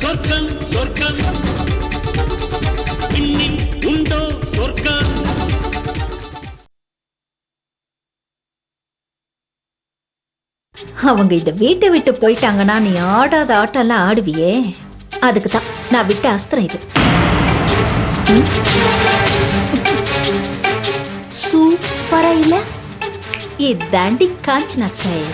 சொர்க்கம் சொர்க்கம் இன்னில் உண்டோ சொர்க்கம்? அவங்க இந்த வீட்டை விட்டு போயிட்டாங்கன்னா நீ ஆடாத ஆட்டம்லாம் ஆடுவியே. அதுக்கு தான் நான் விட்ட அஸ்திரம் இது. இதாண்டி காஞ்சனா ஸ்டைல்.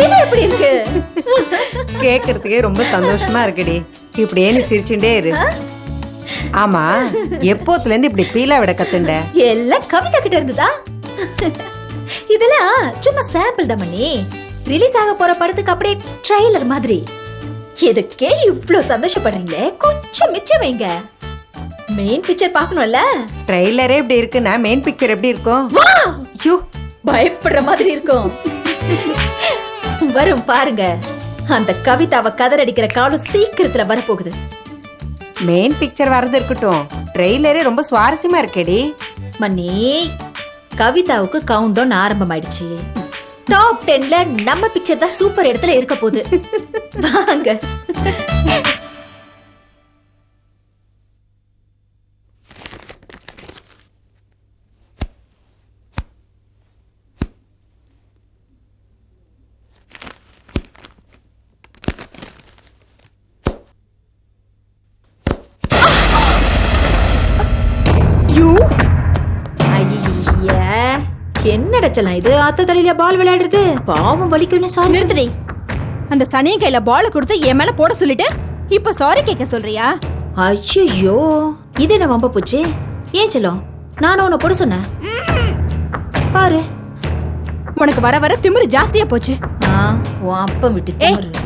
இது எப்படி இருக்கு? கேக்குறதுக்கே ரொம்ப சந்தோஷமா இருக்குடி. இப்படியே நீ சிரிச்சுட்டே இரு. ஆமா எப்போத்துல இருந்து இப்படி பீலா விட கத்துண்ட? எல்லாம் கவிதா கிட்ட இருந்துதா? இதெல்லாம் சும்மா சாம்பிள் தான் மணி ரிலீஸ் ஆக போற படத்துக்கு அப்படியே ட்ரைலர் மாதிரி. இதுக்கே இவ்ளோ சந்தோஷப்படுறீங்களே? கொஞ்சம் மிச்சம் வைங்க. மெயின் பிக்சர் பார்க்கணும்ல? ட்ரெய்லரே இப்படி இருக்குன்னா மெயின் பிக்சர் எப்படி இருக்கும்? ஐயோ பயப்படுற மாதிரி இருக்கும். வரும் பாருங்க. அந்த கவிதாவை கதறடிக்கிற காலம் சீக்கிரத்துல வரப்போகுது. மெயின் பிக்சர் வர்றது இருக்கட்டும். ட்ரெய்லரே ரொம்ப சுவாரஸ்யமா இருக்கேடி. மன்னி கவிதாவுக்கு கவுண்ட் டவுன் ஆரம்பமாயிடுச்சு டாப் டென்ல நம்ம பிக்சர் தான் சூப்பர் இடத்துல இருக்க போகுது. வாங்க. என்னடச்சலாம் இது. அத்த தலையில பால் விளையாடுறது. பாவம் வலிக்குன்னு சாரி? நிறுத்துடி. அந்த சனியன் கையில பால் கொடுத்து என் மேல போட சொல்லிட்டு இப்ப சாரி கேட்க சொல்றியா? ஐயோ இது என்ன வம்ப போச்சு? ஏன் செல்லம்? நானும் உன்னை போட சொன்னேன். பாரு. உனக்கு வர வர திமிரு ஜாஸ்தியா போச்சு. ஆ, உன் அப்பம் விட்டு.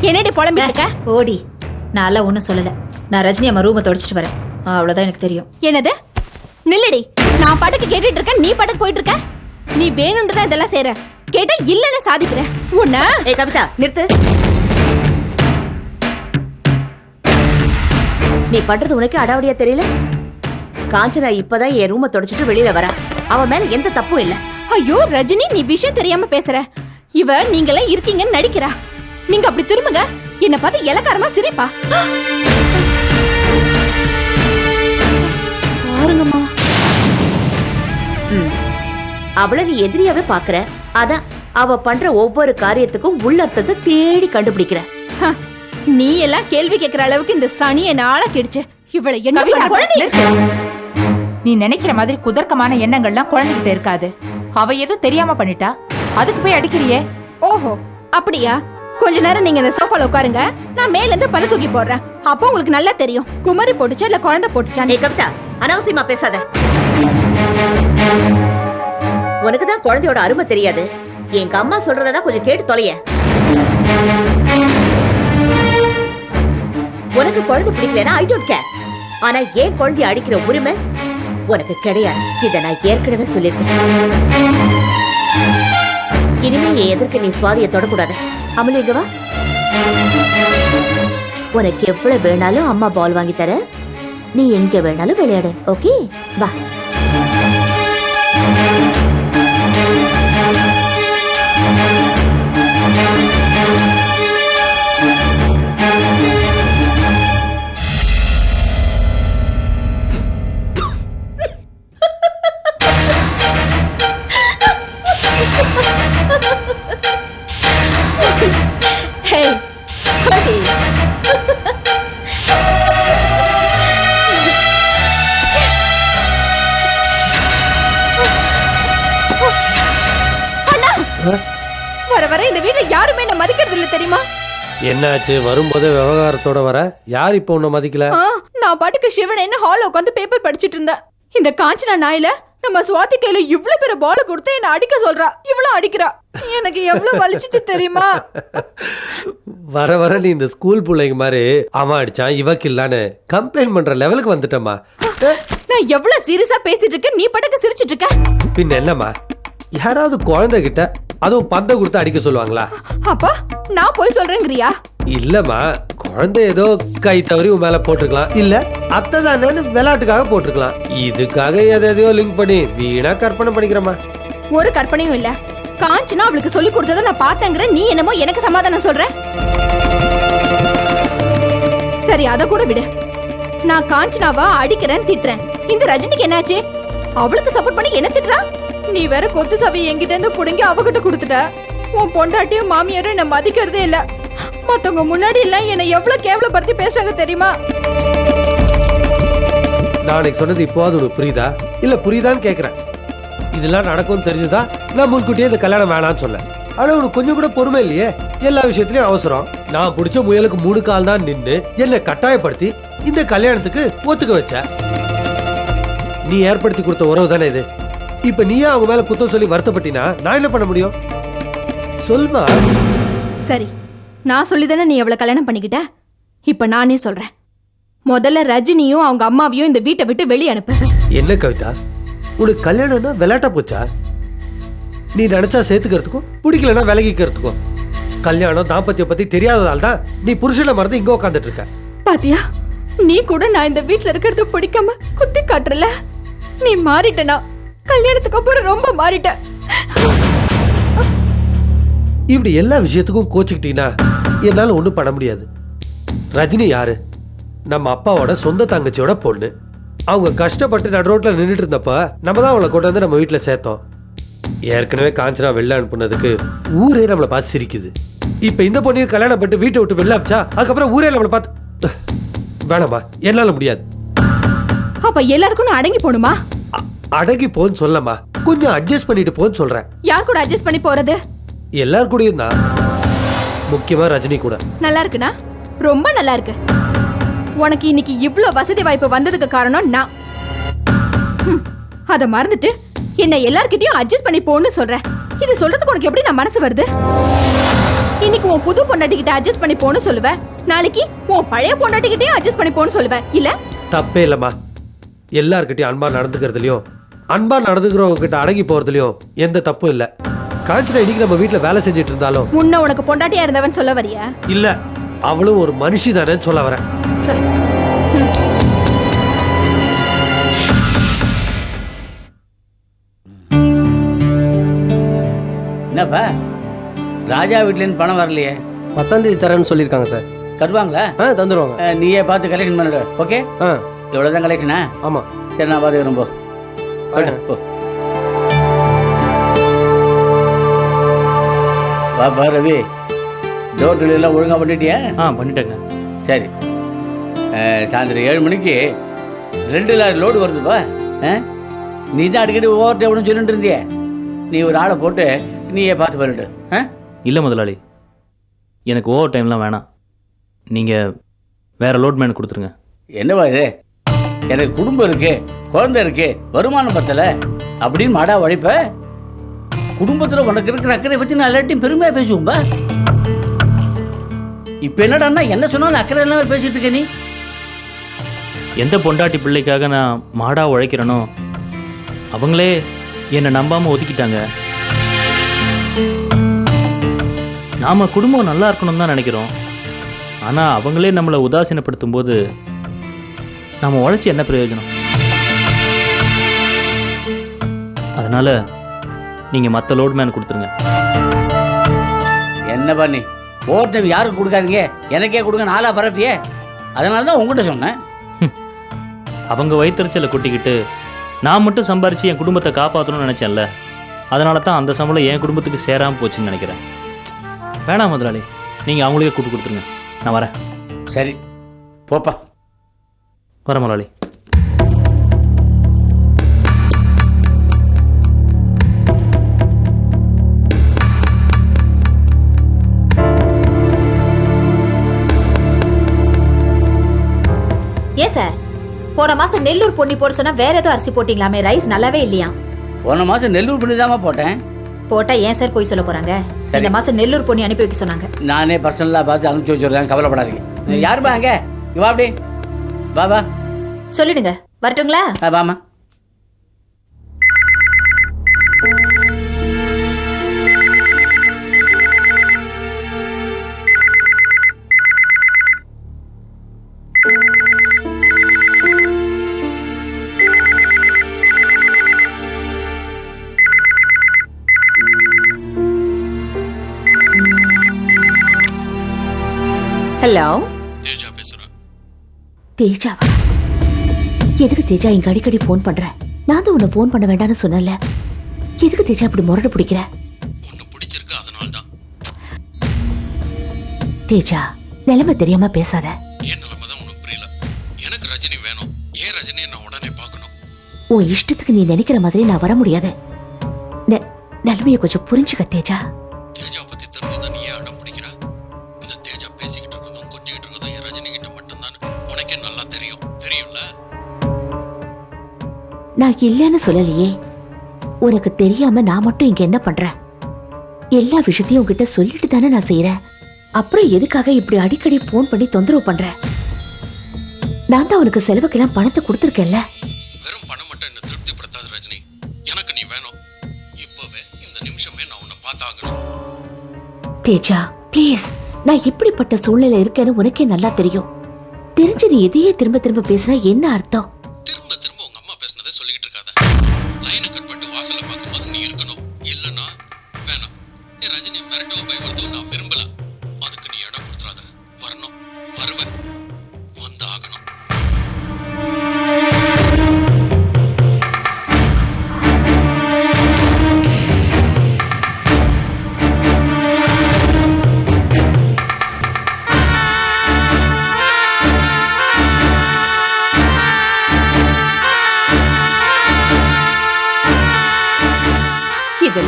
என்னடி புலம்பிட்டு இருக்க? ஓடி. நான்லாம் ஒன்றும் சொல்லல. நான் ரஜினி அம்மா ரூமை தொடச்சிட்டு வரேன். அவ்வளவுதான் எனக்கு தெரியும். என்னது? நில்லடி. நான் பாட்டுக்கு கேட்டுட்டு இருக்கேன். நீ பாட்டுக்கு போயிட்டு இருக்க? நீ வேணும்னு தான் இதெல்லாம் செய்யற கேட்டா இல்லன்னு சாதிக்கிற உன்ன? ஏய் கவிதா நிறுத்து. நீ பண்றது உனக்கு அடாவடியா தெரியல? காஞ்சனா இப்பதான் என் ரூமை தொடச்சிட்டு வெளியில வரா. அவ மேல எந்த தப்பும் இல்ல. ஐயோ ரஜினி நீ விஷயம் தெரியாம பேசுற. இவ நீங்களாம் இருக்கீங்கன்னு நடிக்கிறா. நீங்க அப்படி திரும்புங்க. என்ன பார்த்து இலக்காரமா சிரிப்பா. பாருங்கம்மா. அவள நீ எதிரியாவே பாக்குற. அதான் அவ பண்ற ஒவ்வொரு காரியத்துக்கும் உள்ளர்த்தத்தை தேடி கண்டுபிடிக்கிற. நீ எல்லாம் கேள்வி கேட்கிற அளவுக்கு இந்த சனி என்ன ஆள கிடுச்சு. இவளை என்ன. நீ நினைக்கிற மாதிரி குதர்க்கமான எண்ணங்கள்லாம் குழந்தைகிட்ட இருக்காது. அவ ஏதோ தெரியாம பண்ணிட்டா. அதுக்கு போய் அடிக்கிறியே? ஓஹோ அப்படியா? கொஞ்ச நேரம் நீங்க இந்த சோஃபால உட்காருங்க. நான் மேல இருந்து பல்ல தூக்கி போடுறேன். அப்போ உங்களுக்கு நல்லா தெரியும். குமரி போட்டுச்சா இல்ல குழந்தை போட்டுச்சா ஏய் கவிதா அனாவசியமா பேசாத. உனக்கு தான் குழந்தையோட அருமை தெரியாது. எங்க அம்மா சொல்றதான் கொஞ்சம் கேட்டு தொலைய. உனக்கு குழந்தை பிடிக்கலனா ஐ டோன்ட் கேர் ஆனா ஏன் குழந்தைய அடிக்கிற உரிமை? உனக்கு கிடையாது. இத நான் ஏற்கனவே சொல்லியிருக்கேன். இனிமே என் எதற்கு நீ சுவாதியை தொடக்கூடாது. அமலி இங்க வா. உனக்கு எவ்வளவு வேணாலும் அம்மா பால் வாங்கி தர. நீ எங்க வேணாலும் விளையாடு. ஓகே வா. Thank you. என்னாச்சு? வரும்போதே விவகாரத்தோட வர. யார் இப்போ உன்னை மதிக்கல? நான் பாட்டுக்கு சிவன் என்ன ஹால்ல உட்காந்து பேப்பர் படிச்சிட்டு இருந்தேன். இந்த காஞ்சனா நாயில நம்ம சுவாதி கையில இவ்ளோ பெரிய பால கொடுத்து என்ன அடிக்க சொல்றா. இவ்வளவு அடிக்கிறா. எனக்கு எவ்வளவு வலிச்சிச்சு தெரியுமா? வர வர நீ இந்த ஸ்கூல் பிள்ளைங்க மாதிரி அவன் அடிச்சான் இவக்கு இல்லான்னு கம்ப்ளைண்ட் பண்ற லெவலுக்கு வந்துட்டம்மா. நான் எவ்வளவு சீரியஸா பேசிட்டு இருக்கேன் நீ பாட்டுக்கு சிரிச்சிட்டு இருக்க? பின்ன என்னம்மா? யாராவது குழந்தைகிட்ட அதுவும் பந்தை கொடுத்து அடிக்க சொல்லுவாங்களா? அப்பா நான் போய் சொல்றேங்கிறியா இல்லம்மா குழந்தை ஏதோ கை தவறி உன் மேல போட்டிருக்கலாம். இல்ல அத்தை தானேன்னு விளையாட்டுக்காக போட்டிருக்கலாம். இதுக்காக எதை எதையோ லிங்க் பண்ணி வீணா கற்பனை பண்ணிக்கிறேம்மா. ஒரு கற்பனையும் இல்ல. காஞ்சனா அவளுக்கு சொல்லி கொடுத்ததை நான் பார்த்தேங்கிற நீ என்னமோ எனக்கு சமாதானம் சொல்ற? சரி அத கூட விடு. நான் காஞ்சனாவா அடிக்கிறேன் திட்டுறேன். இந்த ரஜினிக்கு என்னாச்சு? அவளுக்கு சப்போர்ட் பண்ணி என்ன திட்டுறா? நீ வேற கொத்து சபையை என்கிட்ட இருந்து புடுங்கி அவகிட்ட கொடுத்துட்ட. உன் பொண்டாட்டியும் மாமியாரும் என்ன மதிக்கிறதே இல்ல. மத்தவங்க முன்னாடி எல்லாம் என்னை எவ்வளவு கேவலப்படுத்தி பேசுறாங்க தெரியுமா? நான் சொன்னது இப்போது உனக்கு புரியுதா? இல்ல புரியுதான்னு கேக்குறேன். இதெல்லாம் நடக்கும்னு தெரிஞ்சுதா? நான் முன்கூட்டியே இந்த கல்யாணம் வேணாம்னு சொன்னேன். ஆனா உனக்கு கொஞ்சம் கூட பொறுமை இல்லையே? எல்லா விஷயத்துலயும் அவசரம். நான் பிடிச்ச முயலுக்கு மூணு கால் தான் நின்று என்னை கட்டாயப்படுத்தி இந்த கல்யாணத்துக்கு ஒத்துக்க வச்ச. நீ ஏற்படுத்தி கொடுத்த உறவு தானே இது? இப்ப நீயே அவங்க மேல குத்தம் சொல்லி வருத்தப்பட்டினா நான் என்ன பண்ண முடியும்? சொல்மா? சரி நான் சொல்லிதானே நீ எவ்வளவு கல்யாணம் பண்ணிக்கிட்ட? இப்ப நானே சொல்றேன். முதல்ல ரஜினியும் அவங்க அம்மாவையும் இந்த வீட்டை விட்டு வெளியே அனுப்பு. என்ன கவிதா? உனக்கு கல்யாணம்னா விளையாட்டா போச்சா? நீ நினைச்சா சேர்த்துக்கிறதுக்கும் பிடிக்கலன்னா விலகிக்கிறதுக்கும். கல்யாணம் தாம்பத்தியம் பத்தி தெரியாததால் தான் நீ புருஷனை மறந்து இங்க உட்காந்துட்டு இருக்க பாத்தியா? நீ கூட நான் இந்த வீட்ல இருக்கிறது பிடிக்காம குத்தி காட்டுறல? நீ மாறிட்டனா? கல்யாணத்துக்கு அப்புறம் ரொம்ப மாறிட்ட இப்படி எல்லா விஷயத்துக்கும் கோச்சுக்கிட்டீங்கன்னா என்னால ஒண்ணும் பண்ண முடியாது. ரஜினி யாரு? நம்ம அப்பாவோட சொந்த தங்கச்சியோட பொண்ணு. அவங்க கஷ்டப்பட்டு நடு ரோட்ல நின்றுட்டு இருந்தப்ப நம்ம தான் அவளை கொண்டு வந்து நம்ம வீட்டுல சேர்த்தோம். ஏற்கனவே காஞ்சனா வெளில அனுப்புனதுக்கு ஊரே நம்மளை பார்த்து சிரிக்குது. இப்ப இந்த பொண்ணையும் கல்யாணம் பண்ணிட்டு வீட்டை விட்டு வெளில அமிச்சா அதுக்கப்புறம் ஊரே நம்மளை பார்த்து வேணாமா என்னால முடியாது. அப்ப எல்லாருக்கும் நான் அடங்கி போணுமா அ- அடங்கி போன்னு சொல்லமா கொஞ்சம் அட்ஜஸ்ட் பண்ணிட்டு போன்னு சொல்றேன். யார் கூட அட்ஜஸ்ட் பண்ணி போறது? எல்லார் கூடயும் தான். முக்கியமா ரஜினி கூட. நல்லா இருக்குனா ரொம்ப நல்லா இருக்கு. உனக்கு இன்னைக்கு இவ்ளோ வசதி வாய்ப்பு வந்ததுக்கு காரணம் நான். அத மறந்துட்டு என்ன எல்லார்கிட்டயும் அட்ஜஸ்ட் பண்ணி போன்னு சொல்றேன். இது சொல்றதுக்கு உனக்கு எப்படி நான் மனசு வருது? இன்னைக்கு உன் புது பொண்டாட்டிக்கிட்ட அட்ஜஸ்ட் பண்ணி போன்னு சொல்லுவேன் நாளைக்கு உன் பழைய பொண்டாட்டிக்கிட்டயும் அட்ஜஸ்ட் பண்ணி போன்னு சொல்லுவேன் இல்ல? தப்பே இல்லம்மா. எல்லார்கிட்டயும் அன்பா நடந்துக்கிறதுலயும் அன்பா நடந்துக்கிறவங்க கிட்ட அடங்கி போறதுலயும் எந்த தப்பும் இல்ல. காஞ்சனா இன்னைக்கு நம்ம வீட்ல வேலை செஞ்சுட்டு இருந்தாலும் முன்ன உனக்கு பொண்டாட்டியா இருந்தவன் சொல்ல வரியா? இல்ல அவளும் ஒரு மனுஷி தானேன்னு சொல்ல வரேன். சரி. என்னப்பா? ராஜா வீட்லேருந்து பணம் வரலையே. பத்தாம் தேதி தரேன்னு சொல்லியிருக்காங்க சார். தருவாங்களா? ஆ தந்துடுவாங்க அஹ், நீயே பார்த்து கலெக்ஷன் பண்ணிடு ஓகே? ஆ. இவ்வளோதான் கலெக்ஷனா ஆமாம் சரி நான் பார்த்துக்கிறேன் போ. பாப்பா ரவி. டோர் டெலிவரிலாம் ஒழுங்காக பண்ணிட்டியா? ஆ பண்ணிட்டேங்க. சரி. சாயந்தரம் ஏழு மணிக்கு ரெண்டு லாரி லோடு வருதுப்பா? நீ தான் அடிக்கடி ஓவர் டேப்னு சொல்லிட்டு இருந்தியே. நீ ஒரு ஆளை போட்டு நீயே பார்த்து பண்ணிட்டு ஆ இல்லை முதலாளி. எனக்கு ஓவர் டைம்லாம் வேணாம். நீங்கள் வேற லோட்மேன் கொடுத்துருங்க. என்னவா இது? எனக்கு குடும்பம் இருக்கு. குழந்தை இருக்கு வருமானம் பத்தல அப்படின்னு மாடா உழைப்ப குடும்பத்தில் உனக்கு இருக்கிற அக்கறை பத்தி நான் எல்லாத்தையும் பெருமையா பேசுவோம்பா. இப்ப என்னடான்னா என்ன சொன்னாலும் அக்கறை இல்லாம பேசிட்டு இருக்க நீ? எந்த பொண்டாட்டி பிள்ளைக்காக நான் மாடா உழைக்கிறேனோ அவங்களே என்னை நம்பாமல் ஒதுக்கிட்டாங்க. நாம குடும்பம் நல்லா இருக்கணும் தான் நினைக்கிறோம். ஆனால் அவங்களே நம்மளை உதாசீனப்படுத்தும் போது நாம் உழைச்சி என்ன பிரயோஜனம்? அதனால நீங்கள் மற்ற லோட்மேன் கொடுத்துருங்க. என்னப்பா நீ ஓவர் டைம் யாருக்கு கொடுக்காதீங்க? எனக்கே கொடுங்க நாளா பரப்பியே. அதனால தான் உங்ககிட்ட சொன்னேன். அவங்க வயிற்றுச்சலை கொட்டிக்கிட்டு நான் மட்டும் சம்பாரித்து என் குடும்பத்தை காப்பாற்றணும்னு நினச்சேன்ல. அதனால தான் அந்த சம்பளம் என் குடும்பத்துக்கு சேராமல் போச்சுன்னு நினைக்கிறேன். வேணாம் முதலாளி நீங்கள் அவங்களுக்கே கூட்டு கொடுத்துருங்க. நான் வரேன். சரி போப்பா. வரேன் முதலாளி. போன மாசம் நெல்லூர் பொன்னி போட சொன்னா வேற ஏதோ அரிசி போட்டீங்களாமே ரைஸ் நல்லாவே இல்லையா? போன மாசம் நெல்லூர் பண்ணி போட்டேன். போட்டா ஏன் சார் போய் சொல்ல போறாங்க? இந்த மாசம் நெல்லூர் பொன்னி அனுப்பி வைக்க சொன்னாங்க. நானே பர்சனலாக பார்த்து அனுப்பிச்சி வச்சுருக்கேன் கவலைப்படாதீங்க. யாருப்பா அங்கே? வா அப்படி. வா வா. சொல்லிடுங்க. வரட்டுங்களா? ஆ, ஹலோ தேஜா பேசுறேன் தேஜாவா? எதுக்கு தேஜா இங்க அடிக்கடி ஃபோன் பண்ற? நான் தான் உன்னை ஃபோன் பண்ண வேண்டாம்னு சொன்னல எதுக்கு தேஜா இப்படி முரடு பிடிக்கிற? ஒன்னு பிடிச்சிருக்கு அதனால தான் தேஜா நிலைமை தெரியாம பேசாத. ஏன் நிலைமை தான் உனக்கு புரியல? எனக்கு ரஜினி வேணும். ஏன் நான் உடனே பார்க்கணும்? உன் இஷ்டத்துக்கு நீ நினைக்கிற மாதிரி நான் வர முடியாது. நிலைமைய கொஞ்சம் புரிஞ்சுக்க தேஜா. நான் இல்லைன்னு சொல்லலையே. உனக்கு தெரியாம நான் மட்டும் இங்க என்ன பண்றேன் எல்லா விஷயத்தையும் உன்கிட்ட சொல்லிட்டு தானே நான் செய்யறேன் அப்புறம் எதுக்காக இப்படி அடிக்கடி ஃபோன் பண்ணி தொந்தரவு பண்ற? நான் தான் உனக்கு செலவுக்கெல்லாம் பணத்தை கொடுத்துருக்கேன்ல. வெறும் பணம் மட்டும் என்ன திருப்திப்படுத்தாது ரஜினி. எனக்கு நீ வேணும். இப்பவே இந்த நிமிஷமே நான் உன்னை பார்த்தாகணும். தேஜா ப்ளீஸ் நான் எப்படிப்பட்ட சூழ்நிலை இருக்கேன்னு உனக்கே நல்லா தெரியும். தெரிஞ்சு நீ எதையே திரும்ப திரும்ப பேசினா என்ன அர்த்தம்? இருக்கணும் இல்லைன்னா வேணாம். என் ரஜினி மிரட்டவோ பயமுறுத்தவும் நான் விரும்பல. அதுக்கு நீ இடம் கொடுத்துறாத. வரணும். வருவேன்.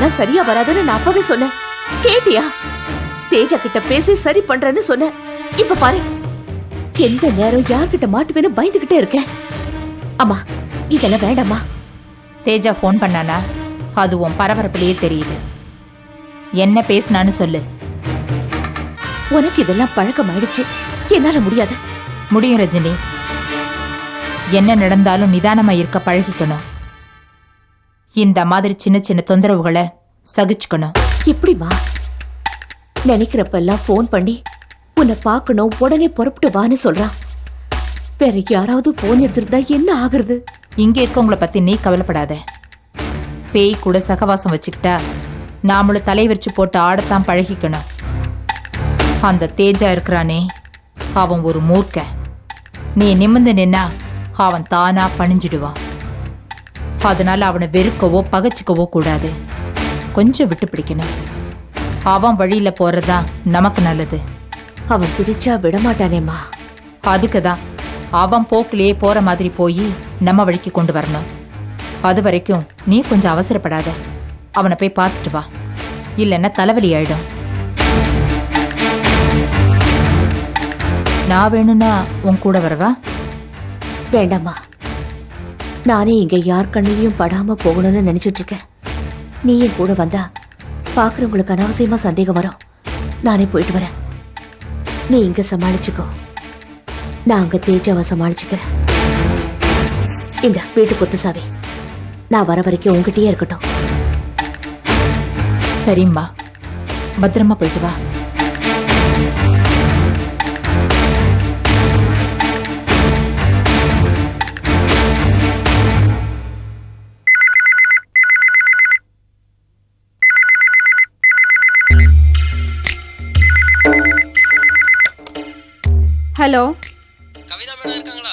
இதெல்லாம் சரியா வராதுன்னு நான் அப்பவே சொன்னேன். கேட்டியா? தேஜா கிட்ட பேசி சரி பண்றேன்னு சொன்னேன். இப்ப பாரு. எந்த நேரம் யார்கிட்ட மாட்டுவேன்னு பயந்துகிட்டே இருக்கேன். அம்மா இதெல்லாம் வேண்டாம்மா. தேஜா ஃபோன் பண்ணானா? அது உன் பரபரப்பிலேயே தெரியுது. என்ன பேசுனான்னு சொல்லு. உனக்கு இதெல்லாம் பழக்கம் ஆயிடுச்சு என்னால முடியாது. முடியும் ரஜினி. என்ன நடந்தாலும் நிதானமா இருக்க பழகிக்கணும். இந்த மாதிரி சின்ன சின்ன தொந்தரவுகளை சகிச்சுக்கணும். எப்படிம்மா நினைக்கிறப்பெல்லாம் ஃபோன் பண்ணி உன்னை பார்க்கணும் உடனே புறப்பட்டு வான்னு சொல்றான் வேற யாராவது ஃபோன் எடுத்திருந்தா என்ன ஆகுறது? இங்க இருக்கவங்கள பத்தி நீ கவலைப்படாத. பேய் கூட சகவாசம் வச்சுக்கிட்டா நாமளும் தலை வச்சு போட்டு ஆடத்தான் பழகிக்கணும். அந்த தேஜா இருக்கிறானே அவன் ஒரு மூர்க்க. நீ நிமிர்ந்து நின்னா அவன் தானா பணிஞ்சிடுவான். அதனால அவனை வெறுக்கவோ பகைச்சிக்கவோ கூடாது. கொஞ்சம் விட்டு பிடிக்கணும். அவன் வழியில போறதுதான் நமக்கு நல்லது. அவன் பிடிச்சா விடமாட்டானேம்மா. அதுக்கு தான் அவன் போக்கிலேயே போற மாதிரி போய் நம்ம வழிக்கு கொண்டு வரணும். அது வரைக்கும் நீ கொஞ்சம் அவசரப்படாத. அவனை போய் பார்த்துட்டு வா. இல்லைன்னா தலைவலி ஆயிடும். நான் வேணும்னா உன் கூட வரவா? வேண்டாம்மா. நானே இங்கே யார் கண்ணிலையும் படாமல் போகணும்னு நினச்சிட்ருக்கேன் நீ என் கூட வந்தா பார்க்குறவங்களுக்கு அனாவசியமாக சந்தேகம் வரும். நானே போயிட்டு வரேன். நீ இங்கே சமாளிச்சுக்கோ. நான் அங்கே தேஜாவை சமாளிச்சுக்கிறேன். இந்த வீட்டு குத்துசாவி நான் வர வரைக்கும் உங்ககிட்டயே இருக்கட்டும். சரிம்மா. பத்திரமா போயிட்டு வா. ஹலோ. கவிதா மேடம் இருக்காங்களா?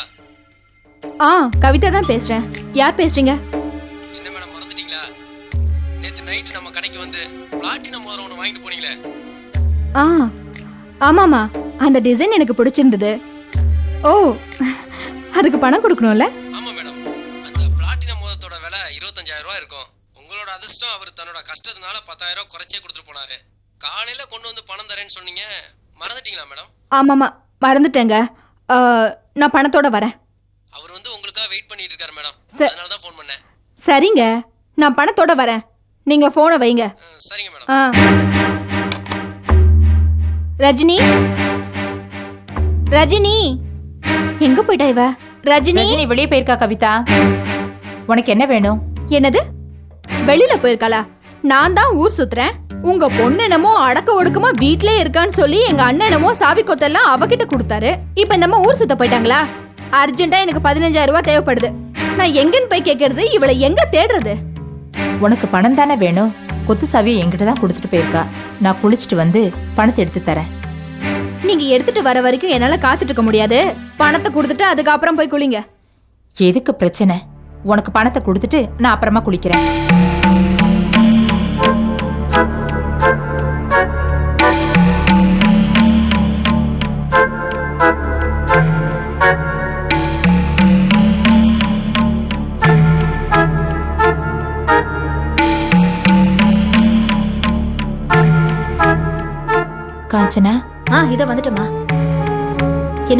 ஆ கவிதா தான் பேசுறேன். யார் பேசுறீங்க? என்ன மேடம் மறந்துட்டீங்களா? நேத்து நைட் நம்ம கடைக்கு வந்து பிளாட்டினம் மோதிரம் ஒன்று வாங்கிட்டு போனீங்களே. ஆ ஆமாமா அந்த டிசைன் எனக்கு பிடிச்சிருந்தது. ஓ அதுக்கு பணம் கொடுக்கணும்ல? ஆமா மேடம். அந்த பிளாட்டினம் மோதிரத்தோட விலை இருபத்தஞ்சாயிரம் ரூபாய் இருக்கும். உங்களோட அதிர்ஷ்டம் அவர் தன்னோட கஷ்டத்தினால பத்தாயிரம் ரூபாய் குறைச்சே கொடுத்துட்டு போனாரு. காலையில கொண்டு வந்து பணம் தரேன்னு சொன்னீங்க. மறந்துட்டீங்களா மேடம்? ஆமாமா மறந்துட்டேங்க. நான் பணத்தோட வரேன். அவர் வந்து உங்களுக்காக வெயிட் பண்ணிட்டு இருக்காரு மேடம். அதனால தான் ஃபோன் பண்ணேன். சரிங்க. நான் பணத்தோட வரேன். நீங்க போனை வைங்க. சரிங்க மேடம் ஆ. ரஜினி? ரஜினி? எங்க போயிட்டா இவ? ரஜினி? ரஜினி வெளியே போயிருக்கா கவிதா? உனக்கு என்ன வேணும்? என்னது? வெளியில போயிருக்காளா? நான் தான் ஊர் சுத்துறேன். உங்க பொண்ணு என்னமோ அடக்க ஒடுக்கமா வீட்லயே இருக்கான்னு சொல்லி எங்க அண்ணன் என்னமோ சாவி கொத்தெல்லாம் அவகிட்ட கொடுத்தாரு. இப்ப நம்ம ஊர் சுத்த போயிட்டாங்களா? அர்ஜென்ட்டா எனக்கு பதினஞ்சாயிரம் ரூபாய் தேவைப்படுது. நான் எங்கன்னு போய் கேக்குறது இவளை எங்க தேடுறது? உனக்கு பணம் தானே வேணும்? கொத்து சாவியை என்கிட்ட தான் கொடுத்துட்டு போயிருக்கா. நான் குளிச்சுட்டு வந்து பணத்தை எடுத்து தரேன். நீங்க எடுத்துட்டு வர வரைக்கும் என்னால காத்துட்டு இருக்க முடியாது. பணத்தை கொடுத்துட்டு அதுக்கப்புறம் போய் குளிங்க. எதுக்கு பிரச்சனை? உனக்கு பணத்தை கொடுத்துட்டு நான் அப்புறமா குளிக்கிறேன்.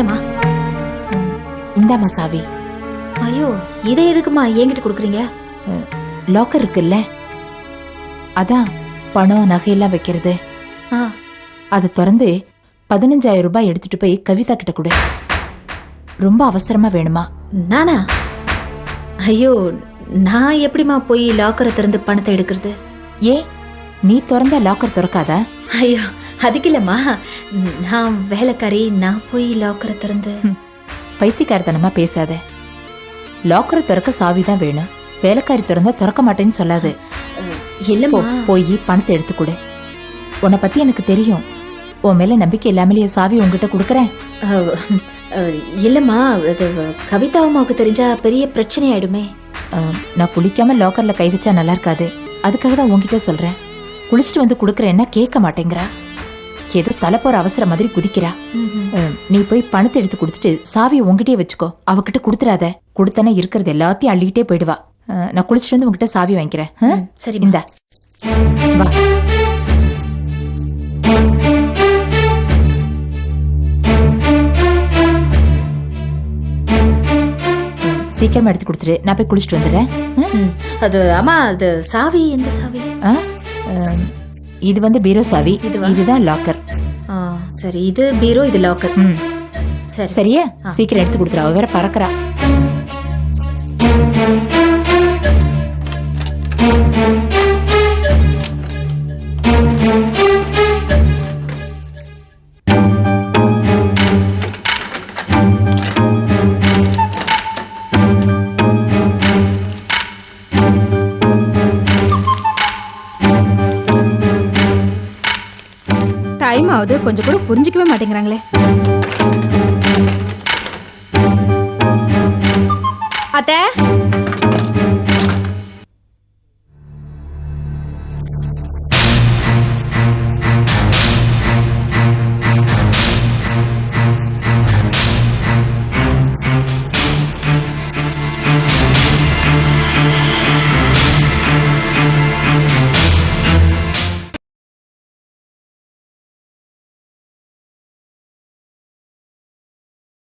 என்னம்மா? இந்தாம்மா சாவி. ஐயோ இதை எதுக்குமா என்கிட்ட கொடுக்குறீங்க? லாக்கர் இருக்குல்ல? அதான் பணம் நகையெல்லாம் வைக்கிறது. ஆ. அதை திறந்து பதினஞ்சாயிரம் ரூபாய் எடுத்துட்டு போய் கவிதா கிட்ட கொடு. ரொம்ப அவசரமா வேணுமா? நானா? ஐயோ நான் எப்படிம்மா போய் லாக்கரை திறந்து பணத்தை எடுக்கிறது? ஏ நீ திறந்த லாக்கர் திறக்காதா? ஐயோ அதுக்கு இல்லம்மா நான் வேலைக்காரி நான் போய் லாக்கரை திறந்து. பைத்தியக்காரத்தனமா பேசாத. லாக்கரை திறக்க சாவி தான் வேணும். வேலைக்காரி திறந்தா திறக்க மாட்டேன்னு சொல்லாது. இல்லம்மா. போய் பணத்தை எடுத்து கொடு உன்னை பத்தி எனக்கு தெரியும். உன் மேல நம்பிக்கை இல்லாமலேயே சாவி உன்கிட்ட கொடுக்கறேன். இல்லம்மா அது கவிதா அம்மாவுக்கு தெரிஞ்சா பெரிய பிரச்சனை ஆயிடுமே நான் குளிக்காம லாக்கர்ல கை வச்சா நல்லா இருக்காது. அதுக்காக தான் உன்கிட்ட சொல்றேன். குளிச்சுட்டு வந்து கொடுக்கறேன்னா கேட்க மாட்டேங்கிறா. ஏதோ தலை போற அவசர மாதிரி குதிக்கிறா. நீ போய் பணத்தை எடுத்து கொடுத்துட்டு சாவியை உங்ககிட்டயே வச்சுக்கோ. அவகிட்ட கொடுத்துறாத. கொடுத்தனா இருக்கிறது எல்லாத்தையும் அள்ளிக்கிட்டே போயிடுவா. நான் குளிச்சுட்டு வந்து உங்ககிட்ட சாவி வாங்கிக்கிறேன். சரிம்மா. இந்தா. வா. சீக்கிரமா எடுத்து கொடுத்துரு. நான் போய் குளிச்சுட்டு வந்துடுறேன். அது அம்மா அது சாவி எந்த சாவி? ஆ? இது வந்து பீரோ சாவி? இதுதான் லாக்கர் ஆ, சரி. இது பீரோ இது லாக்கர் ம். சரி. சரியா? சீக்கிரம் எடுத்து கொடுத்துரு. அவ வேற பறக்கறா. டைம் ஆவது கொஞ்சம் கூட புரிஞ்சுக்கவே மாட்டேங்கிறாங்களே. அத்தை?